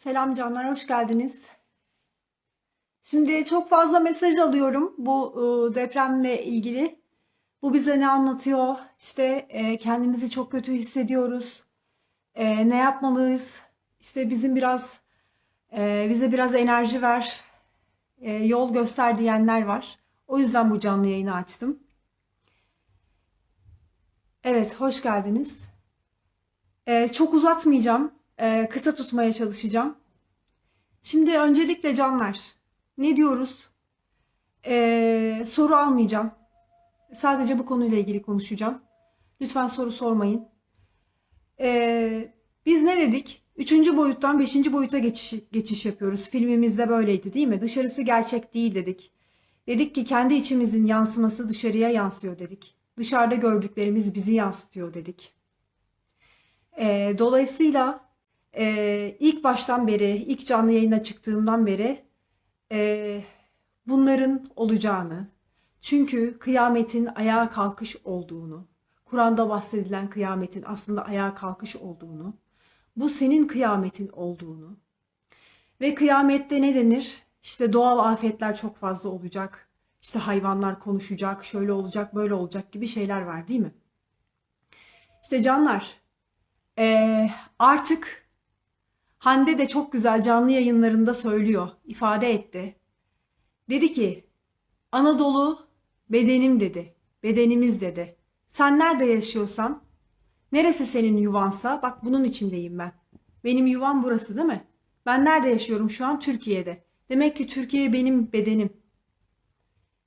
Selam canlar, hoş geldiniz. Şimdi çok fazla mesaj alıyorum bu e, depremle ilgili. Bu bize ne anlatıyor? İşte e, kendimizi çok kötü hissediyoruz. E, ne yapmalıyız? İşte bizim biraz bize biraz enerji ver, yol göster diyenler var. O yüzden bu canlı yayını açtım. Evet, hoş geldiniz. Çok uzatmayacağım. E, kısa tutmaya çalışacağım. Şimdi öncelikle canlar, ne diyoruz? E, soru almayacağım. Sadece bu konuyla ilgili konuşacağım. Lütfen soru sormayın. E, biz ne dedik? Üçüncü boyuttan beşinci boyuta geçiş, geçiş yapıyoruz. Filmimizde böyleydi değil mi? Dışarısı gerçek değil dedik. Dedik ki kendi içimizin yansıması dışarıya yansıyor dedik. Dışarıda gördüklerimiz bizi yansıtıyor dedik. E, dolayısıyla e, ilk baştan beri, ilk canlı yayına çıktığımdan beri e, bunların olacağını, çünkü kıyametin ayağa kalkış olduğunu, Kur'an'da bahsedilen kıyametin aslında ayağa kalkış olduğunu, bu senin kıyametin olduğunu ve kıyamette ne denir? İşte doğal afetler çok fazla olacak, işte hayvanlar konuşacak, şöyle olacak, böyle olacak gibi şeyler var değil mi? İşte canlar, e, artık Hande de çok güzel canlı yayınlarında söylüyor, ifade etti. Dedi ki, Anadolu bedenim dedi, bedenimiz dedi. Sen nerede yaşıyorsan, neresi senin yuvansa, bak bunun içindeyim ben. Benim yuvam burası değil mi? Ben nerede yaşıyorum şu an? Türkiye'de. Demek ki Türkiye benim bedenim.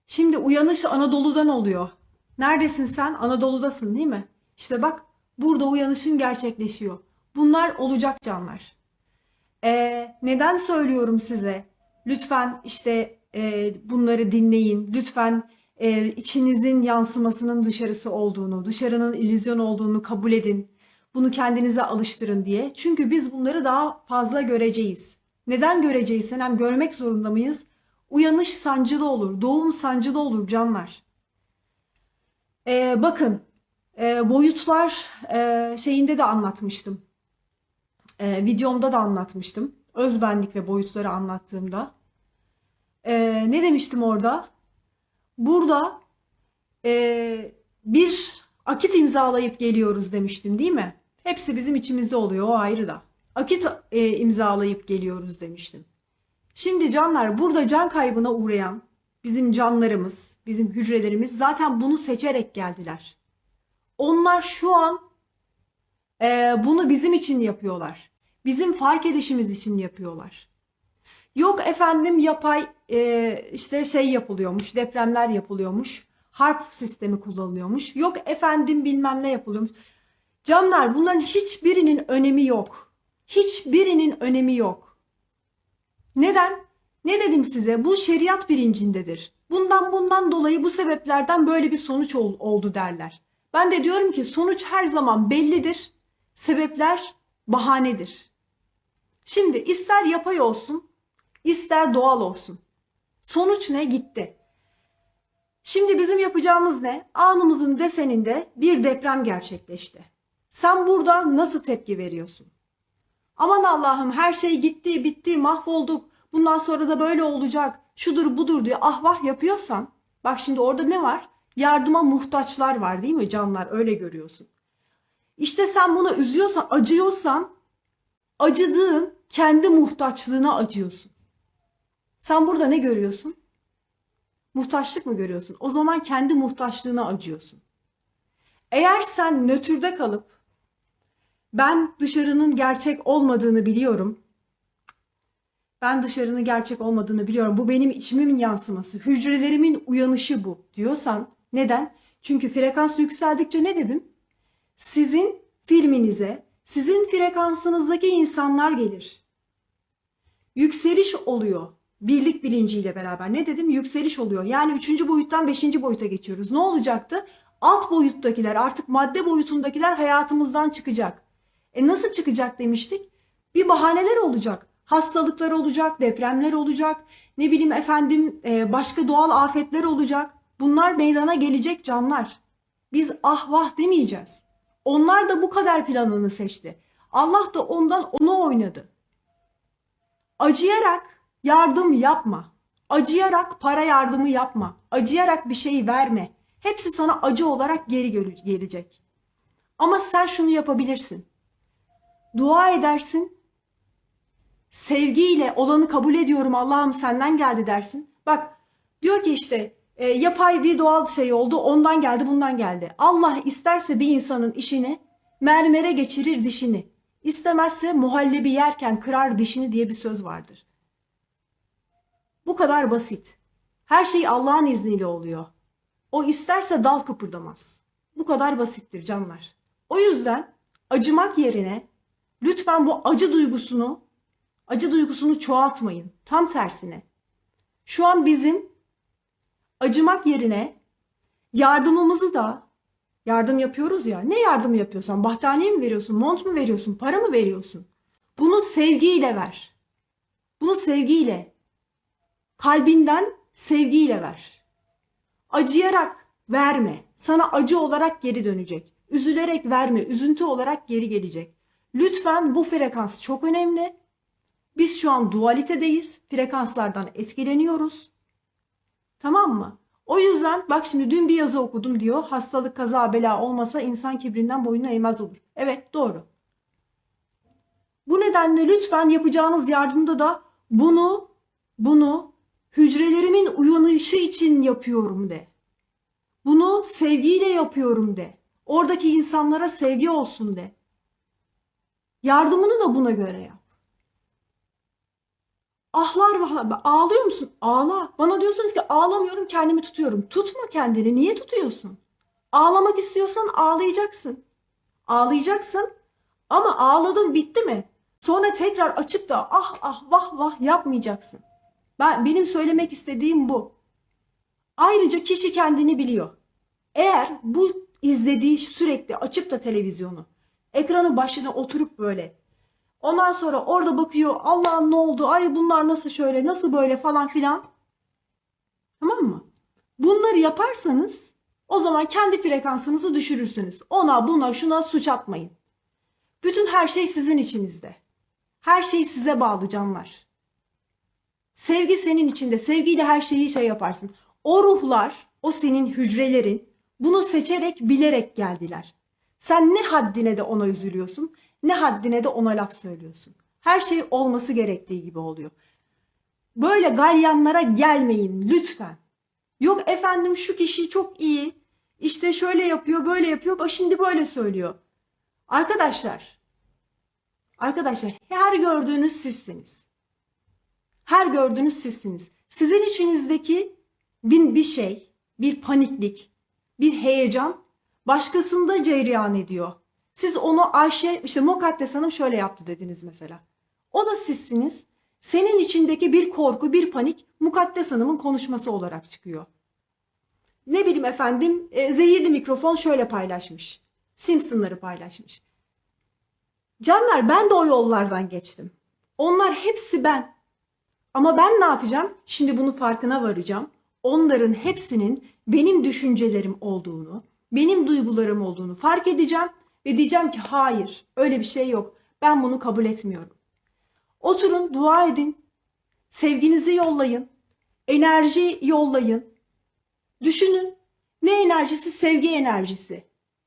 Şimdi uyanış Anadolu'dan oluyor. Neredesin sen? Anadolu'dasın değil mi? İşte bak burada uyanışın gerçekleşiyor. Bunlar olacak canlar. Ee, neden söylüyorum size? Lütfen işte e, bunları dinleyin. Lütfen e, içinizin yansımasının dışarısı olduğunu, dışarının illüzyon olduğunu kabul edin. Bunu kendinize alıştırın diye. Çünkü biz bunları daha fazla göreceğiz. Neden göreceğiz? Hem görmek zorunda mıyız? Uyanış sancılı olur, doğum sancılı olur canlar. Ee, bakın, e, boyutlar e, şeyinde de anlatmıştım. E, videomda da anlatmıştım. Özbenlik ve boyutları anlattığımda. E, ne demiştim orada? Burada e, bir akit imzalayıp geliyoruz demiştim değil mi? Hepsi bizim içimizde oluyor o ayrı da. Akit e, imzalayıp geliyoruz demiştim. Şimdi canlar burada can kaybına uğrayan bizim canlarımız, bizim hücrelerimiz zaten bunu seçerek geldiler. Onlar şu an e, bunu bizim için yapıyorlar. Bizim fark edişimiz için yapıyorlar. Yok efendim yapay e, işte şey yapılıyormuş, depremler yapılıyormuş, harp sistemi kullanılıyormuş. Yok efendim bilmem ne yapılıyormuş. Canlar bunların hiçbirinin önemi yok. Hiçbirinin önemi yok. Neden? Ne dedim size? Bu şeriat bilincindedir. Bundan bundan dolayı bu sebeplerden böyle bir sonuç ol, oldu derler. Ben de diyorum ki sonuç her zaman bellidir. Sebepler bahanedir. Şimdi ister yapay olsun, ister doğal olsun. Sonuç ne? Gitti. Şimdi bizim yapacağımız ne? Anımızın deseninde bir deprem gerçekleşti. Sen burada nasıl tepki veriyorsun? Aman Allah'ım her şey gitti, bitti, mahvolduk. Bundan sonra da böyle olacak. Şudur budur diye ah vah yapıyorsan. Bak şimdi orada ne var? Yardıma muhtaçlar var değil mi canlar? Öyle görüyorsun. İşte sen buna üzüyorsan, acıyorsan acıdığın kendi muhtaçlığına acıyorsun. Sen burada ne görüyorsun? Muhtaçlık mı görüyorsun? O zaman kendi muhtaçlığına acıyorsun. Eğer sen nötrde kalıp ben dışarının gerçek olmadığını biliyorum. Ben dışarının gerçek olmadığını biliyorum. Bu benim içimin yansıması. Hücrelerimin uyanışı bu diyorsan neden? Çünkü frekans yükseldikçe ne dedim? Sizin filminize, sizin frekansınızdaki insanlar gelir. Yükseliş oluyor. Birlik bilinciyle beraber. Ne dedim? Yükseliş oluyor. Yani üçüncü boyuttan beşinci boyuta geçiyoruz. Ne olacaktı? Alt boyuttakiler, artık madde boyutundakiler hayatımızdan çıkacak. E nasıl çıkacak demiştik? Bir bahaneler olacak. Hastalıklar olacak, depremler olacak, ne bileyim efendim e, başka doğal afetler olacak. Bunlar meydana gelecek canlar. Biz ah vah demeyeceğiz. Onlar da bu kadar planını seçti. Allah da ondan onu oynadı. Acıyarak yardım yapma. Acıyarak para yardımı yapma. Acıyarak bir şey verme. Hepsi sana acı olarak geri gel- gelecek. Ama sen şunu yapabilirsin. Dua edersin. Sevgiyle olanı kabul ediyorum Allah'ım senden geldi dersin. Bak diyor ki işte e, yapay bir doğal şey oldu ondan geldi bundan geldi. Allah isterse bir insanın işini mermere geçirir dişini. İstemezse muhallebi yerken kırar dişini diye bir söz vardır. Bu kadar basit. Her şey Allah'ın izniyle oluyor. O isterse dal kıpırdamaz. Bu kadar basittir canlar. O yüzden acımak yerine lütfen bu acı duygusunu acı duygusunu çoğaltmayın. Tam tersine. Şu an bizim acımak yerine yardımımızı da yardım yapıyoruz ya. Ne yardım yapıyorsan battaniye mi veriyorsun, mont mu veriyorsun, para mı veriyorsun? Bunu sevgiyle ver. Bunu sevgiyle, kalbinden sevgiyle ver. Acıyarak verme. Sana acı olarak geri dönecek. Üzülerek verme. Üzüntü olarak geri gelecek. Lütfen bu frekans çok önemli. Biz şu an dualitedeyiz. Frekanslardan etkileniyoruz. Tamam mı? O yüzden bak şimdi dün bir yazı okudum diyor. Hastalık, kaza, bela olmasa insan kibrinden boyunu eğmez olur. Evet doğru. Bu nedenle lütfen yapacağınız yardımda da bunu bunu hücrelerimin uyanışı için yapıyorum de. Bunu sevgiyle yapıyorum de. Oradaki insanlara sevgi olsun de. Yardımını da buna göre yap. Ahlar vahlar. Ağlıyor musun? Ağla. Bana diyorsunuz ki ağlamıyorum kendimi tutuyorum. Tutma kendini. Niye tutuyorsun? Ağlamak istiyorsan ağlayacaksın. Ağlayacaksın ama ağladın bitti mi? Sonra tekrar açıp da ah ah vah vah yapmayacaksın. Ben benim söylemek istediğim bu. Ayrıca kişi kendini biliyor. Eğer bu izlediği sürekli açıp da televizyonu, ekranı başına oturup böyle Ondan sonra orada bakıyor Allah'ım ne oldu? Ay bunlar nasıl şöyle nasıl böyle falan filan. Tamam mı? Bunları yaparsanız o zaman kendi frekansınızı düşürürsünüz. Ona buna şuna suç atmayın. Bütün her şey sizin içinizde. Her şey size bağlı canlar. Sevgi senin içinde. Sevgiyle her şeyi şey yaparsın. O ruhlar, o senin hücrelerin bunu seçerek, bilerek geldiler. Sen ne haddine de ona üzülüyorsun, ne haddine de ona laf söylüyorsun. Her şey olması gerektiği gibi oluyor. Böyle galyanlara gelmeyin lütfen. Yok efendim şu kişi çok iyi. İşte şöyle yapıyor, böyle yapıyor. Bak şimdi böyle söylüyor. Arkadaşlar, arkadaşlar her gördüğünüz sizsiniz. Her gördüğünüz sizsiniz. Sizin içinizdeki bir, bir şey, bir paniklik, bir heyecan başkasında cereyan ediyor. Siz onu Ayşe, işte Mukaddes Hanım şöyle yaptı dediniz mesela. O da sizsiniz. Senin içindeki bir korku, bir panik Mukaddes Hanım'ın konuşması olarak çıkıyor. Ne bileyim efendim, e, zehirli mikrofon şöyle paylaşmış. Simpsonları paylaşmış. Canlar ben de o yollardan geçtim. Onlar hepsi ben. Ama ben ne yapacağım? Şimdi bunun farkına varacağım. Onların hepsinin benim düşüncelerim olduğunu, benim duygularım olduğunu fark edeceğim ve diyeceğim ki hayır, öyle bir şey yok. Ben bunu kabul etmiyorum. Oturun, dua edin. Sevginizi yollayın. Enerji yollayın. Düşünün. Ne enerjisi? Sevgi enerjisi.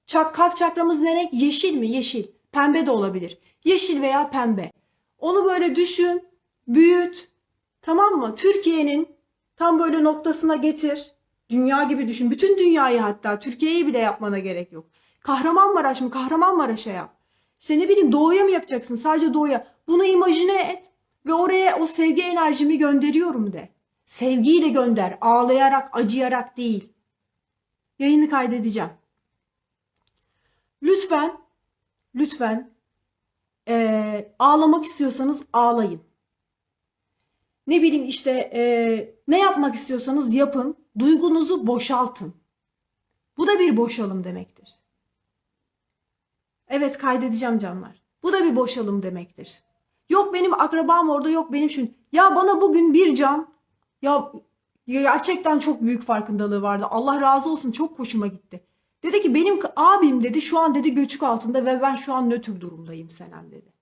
Çak, kalp çakramız ne renk? Yeşil mi? Yeşil. Pembe de olabilir. Yeşil veya pembe. Onu böyle düşün, büyüt. Tamam mı? Türkiye'nin tam böyle noktasına getir. Dünya gibi düşün. Bütün dünyayı hatta Türkiye'yi bile yapmana gerek yok. Kahramanmaraş mı? Kahramanmaraş'a yap. İşte ne bileyim doğuya mı yapacaksın? Sadece doğuya. Bunu imajine et ve oraya o sevgi enerjimi gönderiyorum de. Sevgiyle gönder. Ağlayarak, acıyarak değil. Yayını kaydedeceğim. Lütfen, lütfen eee, ağlamak istiyorsanız ağlayın. Ne bileyim işte eee, ne yapmak istiyorsanız yapın. Duygunuzu boşaltın. Bu da bir boşalım demektir. Evet kaydedeceğim canlar. Bu da bir boşalım demektir. Yok benim akrabam orada yok benim şu. Ya bana bugün bir can ya ya gerçekten çok büyük farkındalığı vardı. Allah razı olsun çok hoşuma gitti. Dedi ki benim abim dedi şu an dedi göçük altında ve ben şu an nötr durumdayım Senem dedi.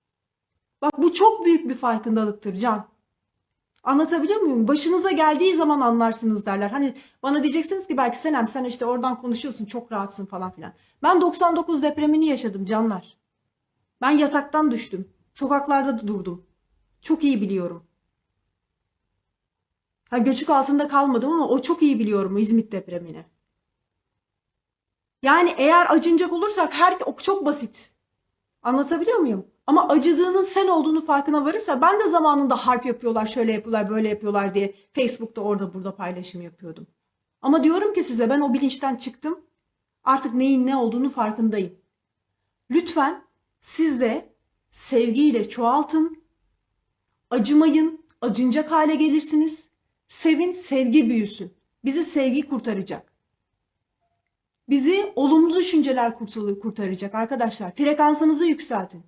Bak bu çok büyük bir farkındalıktır Can. Anlatabiliyor muyum? Başınıza geldiği zaman anlarsınız derler. Hani bana diyeceksiniz ki belki Senem sen işte oradan konuşuyorsun çok rahatsın falan filan. Ben 99 depremini yaşadım canlar. Ben yataktan düştüm. Sokaklarda da durdum. Çok iyi biliyorum. Ha göçük altında kalmadım ama o çok iyi biliyorum İzmit depremini. Yani eğer acınacak olursak her çok basit. Anlatabiliyor muyum? Ama acıdığının sen olduğunu farkına varırsa ben de zamanında harp yapıyorlar, şöyle yapıyorlar, böyle yapıyorlar diye Facebook'ta orada burada paylaşım yapıyordum. Ama diyorum ki size ben o bilinçten çıktım. Artık neyin ne olduğunu farkındayım. Lütfen siz de sevgiyle çoğaltın. Acımayın, acınacak hale gelirsiniz. Sevin, sevgi büyüsün. Bizi sevgi kurtaracak. Bizi olumlu düşünceler kurtaracak arkadaşlar. Frekansınızı yükseltin.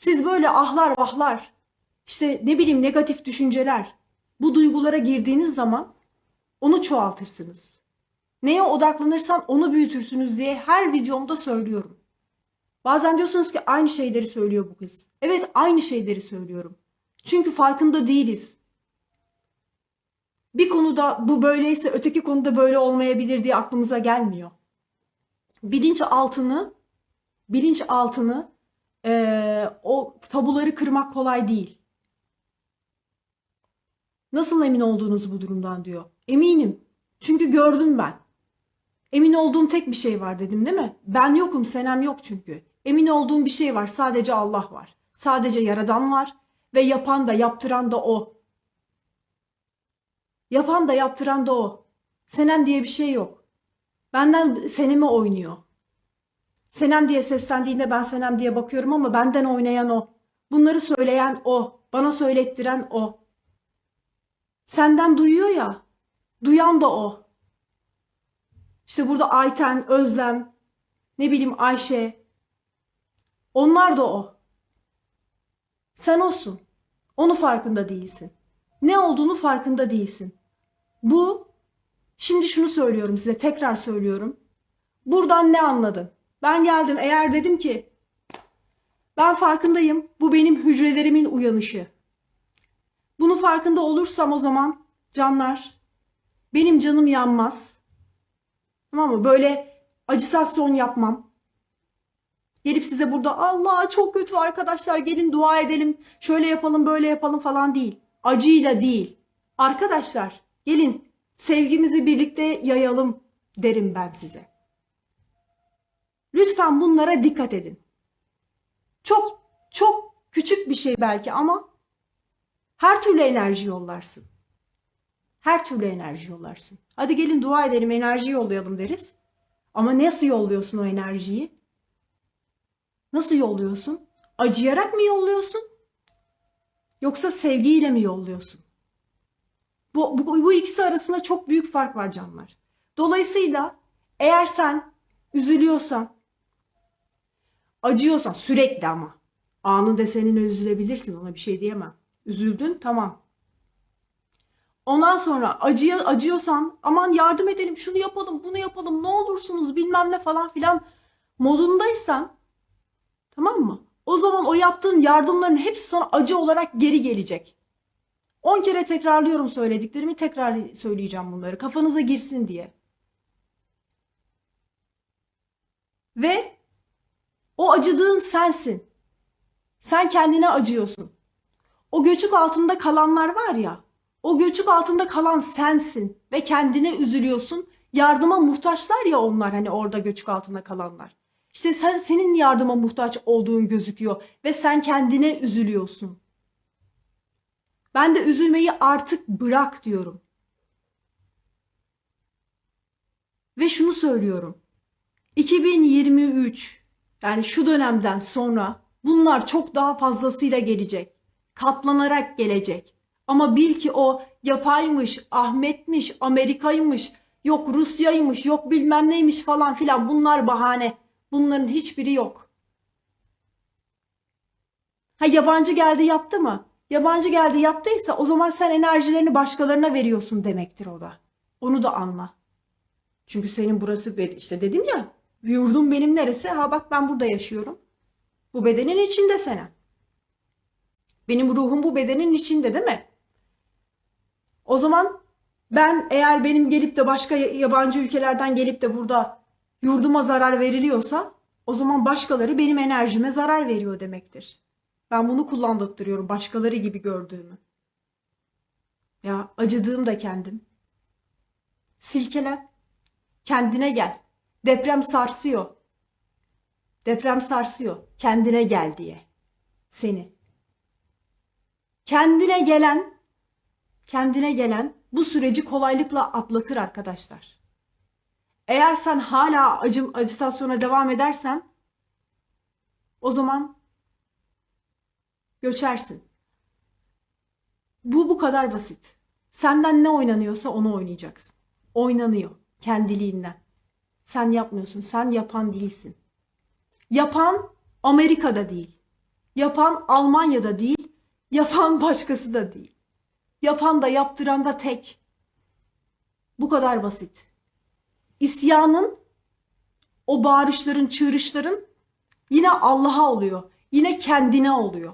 Siz böyle ahlar vahlar, işte ne bileyim negatif düşünceler, bu duygulara girdiğiniz zaman onu çoğaltırsınız. Neye odaklanırsan onu büyütürsünüz diye her videomda söylüyorum. Bazen diyorsunuz ki aynı şeyleri söylüyor bu kız. Evet aynı şeyleri söylüyorum. Çünkü farkında değiliz. Bir konuda bu böyleyse öteki konuda böyle olmayabilir diye aklımıza gelmiyor. Bilinç altını, bilinç altını eee, tabuları kırmak kolay değil. Nasıl emin oldunuz bu durumdan diyor. Eminim. Çünkü gördüm ben. Emin olduğum tek bir şey var dedim değil mi? Ben yokum, Senem yok çünkü. Emin olduğum bir şey var. Sadece Allah var. Sadece Yaradan var ve yapan da yaptıran da o. Yapan da yaptıran da o. Senem diye bir şey yok. Benden Senem'i oynuyor. Senem diye seslendiğinde ben Senem diye bakıyorum ama benden oynayan o. Bunları söyleyen o. Bana söylettiren o. Senden duyuyor ya. Duyan da o. İşte burada Ayten, Özlem, ne bileyim Ayşe. Onlar da o. Sen olsun. Onu farkında değilsin. Ne olduğunu farkında değilsin. Bu, şimdi şunu söylüyorum size, tekrar söylüyorum. Buradan ne anladın? Ben geldim eğer dedim ki ben farkındayım. Bu benim hücrelerimin uyanışı. Bunu farkında olursam o zaman canlar benim canım yanmaz. Tamam mı? Böyle acitasyon yapmam. Gelip size burada Allah çok kötü arkadaşlar gelin dua edelim. Şöyle yapalım böyle yapalım falan değil. Acıyla değil. Arkadaşlar gelin sevgimizi birlikte yayalım derim ben size. Lütfen bunlara dikkat edin. Çok çok küçük bir şey belki ama her türlü enerji yollarsın. Her türlü enerji yollarsın. Hadi gelin dua edelim, enerji yollayalım deriz. Ama nasıl yolluyorsun o enerjiyi? Nasıl yolluyorsun? Acıyarak mı yolluyorsun? Yoksa sevgiyle mi yolluyorsun? Bu, bu, bu ikisi arasında çok büyük fark var canlar. Dolayısıyla eğer sen üzülüyorsan, acıyorsan sürekli ama anında seninle üzülebilirsin ona bir şey diyemem. Üzüldün tamam. Ondan sonra acıya acıyorsan aman yardım edelim şunu yapalım bunu yapalım ne olursunuz bilmem ne falan filan modundaysan tamam mı? O zaman o yaptığın yardımların hepsi sana acı olarak geri gelecek. 10 kere tekrarlıyorum söylediklerimi tekrar söyleyeceğim bunları kafanıza girsin diye. Ve o acıdığın sensin. Sen kendine acıyorsun. O göçük altında kalanlar var ya, o göçük altında kalan sensin ve kendine üzülüyorsun. Yardıma muhtaçlar ya onlar hani orada göçük altında kalanlar. İşte sen senin yardıma muhtaç olduğun gözüküyor ve sen kendine üzülüyorsun. Ben de üzülmeyi artık bırak diyorum. Ve şunu söylüyorum. 2023 yani şu dönemden sonra bunlar çok daha fazlasıyla gelecek. Katlanarak gelecek. Ama bil ki o yapaymış, Ahmet'miş, Amerika'ymış, yok Rusya'ymış, yok bilmem neymiş falan filan bunlar bahane. Bunların hiçbiri yok. Ha yabancı geldi yaptı mı? Yabancı geldi yaptıysa o zaman sen enerjilerini başkalarına veriyorsun demektir o da. Onu da anla. Çünkü senin burası işte dedim ya yurdum benim neresi? Ha bak ben burada yaşıyorum. Bu bedenin içinde senin. Benim ruhum bu bedenin içinde değil mi? O zaman ben eğer benim gelip de başka yabancı ülkelerden gelip de burada yurduma zarar veriliyorsa o zaman başkaları benim enerjime zarar veriyor demektir. Ben bunu kullandırıyorum başkaları gibi gördüğümü. Ya acıdığım da kendim. Silkelen. Kendine gel. Deprem sarsıyor. Deprem sarsıyor. Kendine gel diye. Seni. Kendine gelen, kendine gelen bu süreci kolaylıkla atlatır arkadaşlar. Eğer sen hala acım, acitasyona devam edersen o zaman göçersin. Bu bu kadar basit. Senden ne oynanıyorsa onu oynayacaksın. Oynanıyor kendiliğinden. Sen yapmıyorsun. Sen yapan değilsin. Yapan Amerika'da değil. Yapan Almanya'da değil. Yapan başkası da değil. Yapan da yaptıran da tek. Bu kadar basit. İsyanın, o bağırışların, çığırışların yine Allah'a oluyor. Yine kendine oluyor.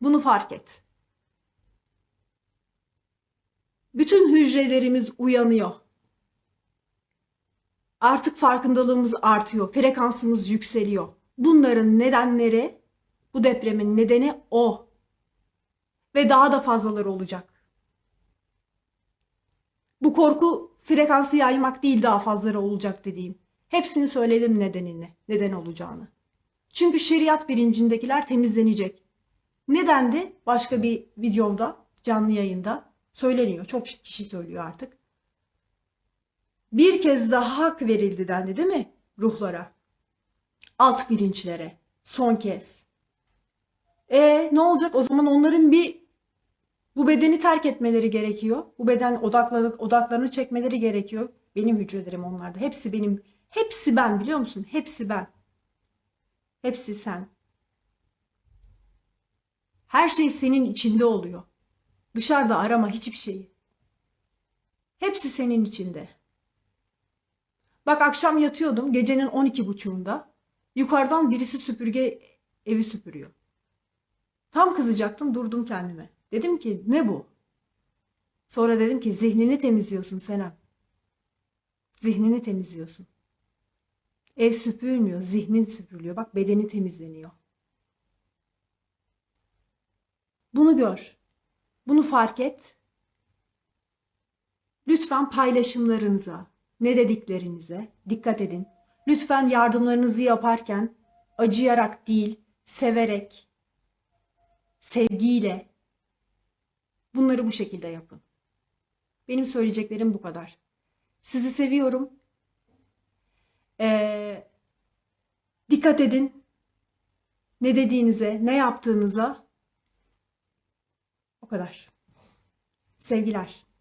Bunu fark et. Bütün hücrelerimiz uyanıyor. Artık farkındalığımız artıyor, frekansımız yükseliyor. Bunların nedenleri, bu depremin nedeni o. Ve daha da fazlaları olacak. Bu korku frekansı yaymak değil daha fazlaları olacak dediğim. Hepsini söyledim nedenini, neden olacağını. Çünkü şeriat bilincindekiler temizlenecek. Nedendi? Başka bir videomda, canlı yayında söyleniyor. Çok kişi söylüyor artık. Bir kez daha hak verildi dendi değil mi? Ruhlara. Alt bilinçlere. Son kez. E ne olacak? O zaman onların bir bu bedeni terk etmeleri gerekiyor. Bu beden odakları, odaklarını çekmeleri gerekiyor. Benim hücrelerim onlarda. Hepsi benim. Hepsi ben biliyor musun? Hepsi ben. Hepsi sen. Her şey senin içinde oluyor. Dışarıda arama hiçbir şeyi. Hepsi senin içinde. Bak akşam yatıyordum gecenin 12.30'unda. Yukarıdan birisi süpürge evi süpürüyor. Tam kızacaktım durdum kendime. Dedim ki ne bu? Sonra dedim ki zihnini temizliyorsun Senem. Zihnini temizliyorsun. Ev süpürülmüyor, zihnin süpürülüyor. Bak bedeni temizleniyor. Bunu gör. Bunu fark et. Lütfen paylaşımlarınıza, ne dediklerinize dikkat edin. Lütfen yardımlarınızı yaparken acıyarak değil, severek, sevgiyle bunları bu şekilde yapın. Benim söyleyeceklerim bu kadar. Sizi seviyorum. Ee, dikkat edin. Ne dediğinize, ne yaptığınıza. O kadar. Sevgiler.